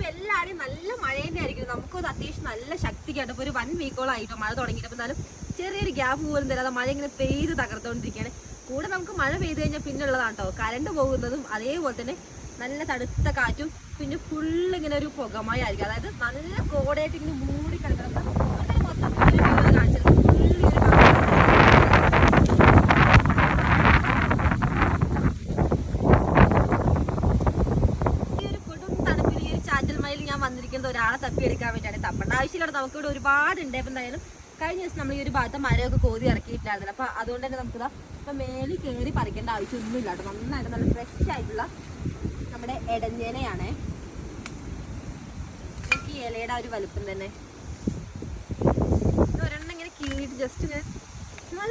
ഇപ്പൊ എല്ലാവരും നല്ല മഴ തന്നെ ആയിരിക്കും. നമുക്കത് അത്യാവശ്യം നല്ല ശക്തിക്കായിട്ട് ഇപ്പൊ ഒരു വൺ വീക്കോളം ആയിട്ടോ മഴ തുടങ്ങിയിട്ട്. എന്നാലും ചെറിയൊരു ഗ്യാപ്പ് പോലും തരാതെ മഴ ഇങ്ങനെ പെയ്ത് തകർത്തോണ്ടിരിക്കുകയാണ്. കൂടെ നമുക്ക് മഴ പെയ്ത് കഴിഞ്ഞാൽ പിന്നെ ഉള്ളതാണ് കേട്ടോ കരണ്ട് പോകുന്നതും അതേപോലെ തന്നെ നല്ല തണുത്ത കാറ്റും പിന്നെ ഫുള്ള് ഇങ്ങനെ ഒരു പുകമഴ ആയിരിക്കും. അതായത് നല്ല കോടയായിട്ട് ഇങ്ങനെ മൂടി കിടക്കണം അങ്ങനെ മൊത്തം കാണിച്ചത് ഫുള്ള് ഇങ്ങനെ കാണാൻ ഈ ഒരു കൊടും തണുപ്പിൽ ഈ ഒരു ചാറ്റൽ മഴയിൽ ഞാൻ വന്നിരിക്കുന്നത് ഒരാളെ തപ്പിയെടുക്കാൻ വേണ്ടിയാണ് തപ്പേണ്ട ആവശ്യമില്ല നമുക്ക് ഇവിടെ ഒരുപാട് ഉണ്ട് അപ്പം എന്തായാലും കഴിഞ്ഞ ദിവസം നമ്മൾ ഈ ഒരു ഭാഗത്ത് മരമൊക്കെ കോതി ഇറക്കിയിട്ടായിരുന്നില്ല അപ്പൊ അതുകൊണ്ട് തന്നെ നമുക്കിതാ ഇപ്പൊ മേലിൽ കയറി പറിക്കേണ്ട ആവശ്യമൊന്നുമില്ല കേട്ടോ. നന്നായിട്ട് നല്ല ഫ്രഷ് ആയിട്ടുള്ള നമ്മുടെ ഇടഞ്ഞേനയാണ് ഈ ഇലയുടെ ഒരു വലുപ്പം തന്നെ. ഒരെണ്ണം ഇങ്ങനെ കീറിയിട്ട് ജസ്റ്റ് ഇങ്ങനെ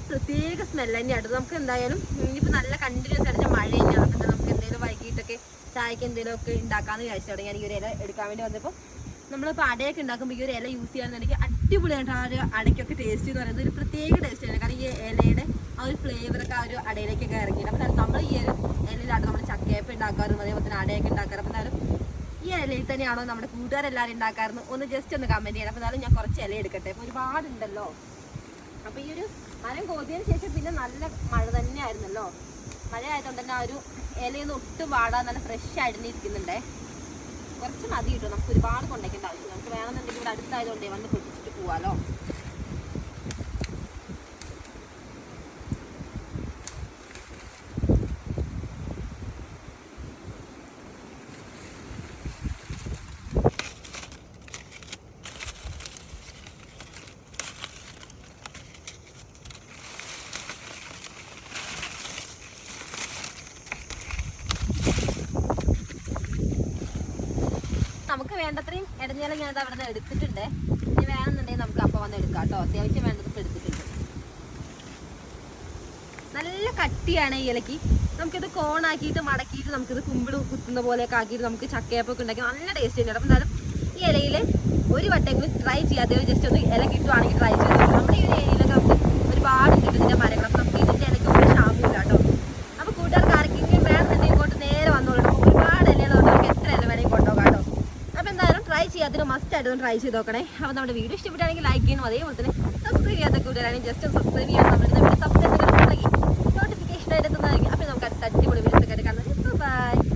പ്രത്യേക സ്മെല്ല് തന്നെയാണ് നമുക്ക് എന്തായാലും ഇനിയിപ്പോൾ നല്ല കണ്ടിന്യൂസ് ആയിട്ട് മഴ തന്നെയാണ് അപ്പം നമുക്ക് എന്തെങ്കിലും വൈകിട്ടൊക്കെ ചായക്ക് എന്തെങ്കിലും ഒക്കെ ഉണ്ടാക്കാന്ന് വിചാരിച്ചോടെ ഞാൻ ഈ ഒരു ഇല എടുക്കാൻ വേണ്ടി വന്നപ്പോൾ നമ്മളിപ്പോൾ അടയൊക്കെ ഉണ്ടാക്കുമ്പോൾ ഈ ഒരു ഇല യൂസ് ചെയ്യാന്നുണ്ടെങ്കിൽ അടിപൊളിയായിട്ട് ആ ഒരു അടയ്ക്കൊക്കെ ടേസ്റ്റ് എന്ന് പറയുന്നത്. ഒരു പ്രത്യേക ടേസ്റ്റ് ആണ്. കാരണം ഈ ഇലയുടെ ആ ഒരു ഫ്ലേവറൊക്കെ ആ ഒരു അടയിലേക്കൊക്കെ ഇറങ്ങിയിട്ട് അപ്പം നമ്മൾ ഈ ഒരു ഇലയിലാണ് നമ്മൾ ചക്കയപ്പം ഉണ്ടാക്കാറും അതേപോലെ തന്നെ അടയൊക്കെ ഉണ്ടാക്കാറ്. അപ്പം എന്നാലും ഈ ഇലയിൽ തന്നെയാണോ നമ്മുടെ കൂട്ടുകാരെല്ലാവരും ഉണ്ടാക്കാറുണ്ട് ഒന്ന് ജസ്റ്റ് ഒന്ന് കമന്റ് ചെയ്യണം. അപ്പോൾ എന്നാലും ഞാൻ കുറച്ച് ഇല എടുക്കട്ടെ. അപ്പോൾ ഒരുപാടുണ്ടല്ലോ. അപ്പോൾ ഈ ഒരു മരം കോതിയതിന് ശേഷം പിന്നെ നല്ല മഴ തന്നെ ആയിരുന്നല്ലോ മഴ ആയതുകൊണ്ട് തന്നെ ആ ഒരു ഇലയൊന്നും ഒട്ടും വാടാൻ നല്ല ഫ്രഷ് ആയിട്ട് കുറച്ച് മതി കിട്ടും നമുക്ക് ഒരുപാട് കൊണ്ടേക്കേണ്ട ആവശ്യം നമുക്ക് വേണമെന്നുണ്ടെങ്കിൽ ഇവിടെ അടുത്തായതുകൊണ്ട് വന്ന് പൊട്ടിച്ചിട്ട് പോവാലോ. നമുക്ക് വേണ്ടത്രയും ഇടഞ്ഞാലും ഞാനത് അവിടെ നിന്ന് എടുത്തിട്ടുണ്ട്. ഇനി വേണമെന്നുണ്ടെങ്കിൽ നമുക്ക് അപ്പം വന്ന് എടുക്കാം കേട്ടോ. അത്യാവശ്യം വേണ്ടത് എടുത്തിട്ടുണ്ട്. നല്ല കട്ടിയാണ് ഈ ഇലക്ക്. നമുക്കിത് കോണാക്കിയിട്ട് മടക്കിയിട്ട് നമുക്കിത് കുമ്പിട് കുത്തുന്ന പോലെയൊക്കെ ആക്കിയിട്ട് നമുക്ക് ചക്കയപ്പൊക്കെ ഉണ്ടാക്കി നല്ല ടേസ്റ്റ് ഉണ്ട് അപ്പം എന്തായാലും ഈ ഇലയിൽ ഒരു വട്ടെങ്കിലും ട്രൈ ചെയ്യാതെ ജസ്റ്റ് ഒന്ന് ഇല കിട്ടുവാണെങ്കിൽ ട്രൈ ചെയ്ത് നമ്മുടെ ഈ ഒരു ഏരിയയിലൊക്കെ നമുക്ക് ഒരുപാട് മരങ്ങൾ അപ്പം നമുക്ക് ഇതിന്റെ ഇലയ്ക്ക് ഒരു ക്ഷാമമില്ല കേട്ടോ അപ്പോൾ കൂട്ടുകാർക്ക് ആർക്കെങ്കിലും വേണമെന്നുണ്ടെങ്കിൽ ഇങ്ങോട്ട് നേരെ വന്നോളൂ നമുക്ക് ഒരുപാട് ഇലകളുണ്ട് നമുക്ക് എത്ര ഇല വേണമെങ്കിൽ കൊണ്ടുപോകാം കേട്ടോ അപ്പോൾ എന്തായാലും ട്രൈ ഒന്ന് ട്രൈ ചെയ്ത് നോക്കണേ. അപ്പോൾ നമ്മുടെ വീഡിയോ ഇഷ്ടപ്പെട്ടാണെങ്കിൽ ലൈക്ക് ചെയ്യണം അതേപോലെ തന്നെ സബ്സ്ക്രൈബ് ചെയ്യാത്ത കൂടുതലാണെങ്കിൽ ജസ്റ്റ് സബ്സ്ക്രൈബ് ചെയ്യാൻ നമ്മുടെ